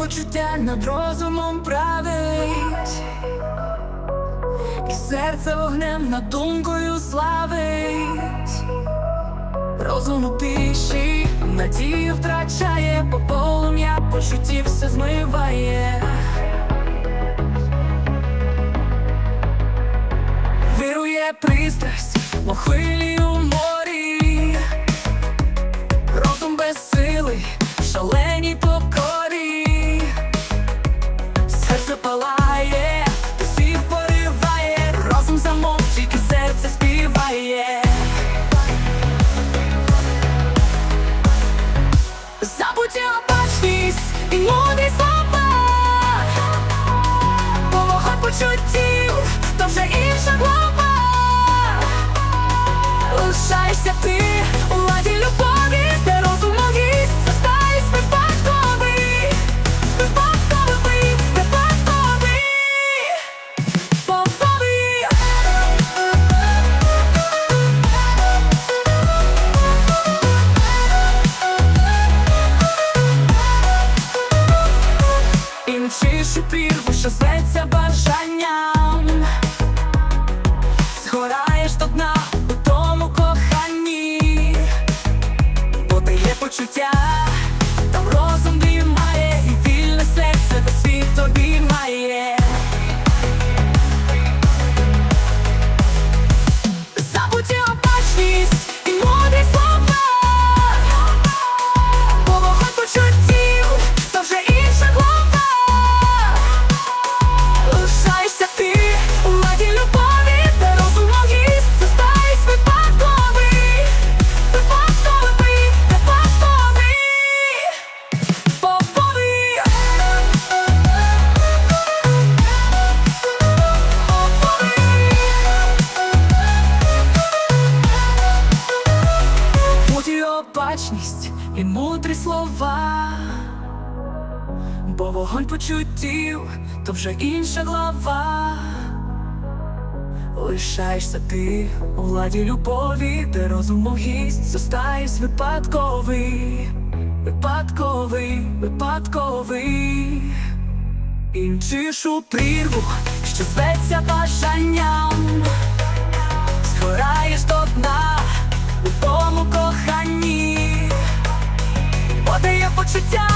почуття над розумом править, і серце вогнем над думкою славить, розум у тиші, надію втрачає, бо полум'я почуттів все змиває. Вирує пристрасть, мов хвилі у Забуті обачність і мудрі слова. Вогонь почуттів, то інша глава. Лишаєшся ти Бо ти Мудрі обачність і мудрі слова, бо вогонь почуттів, то вже інша глава. Лишаєшся ти у владі любові, де розум гість зостаєш випадковий, випадковий, випадковий. Інчиш у прірву, що зветься бажанням Згораєш до дна почуття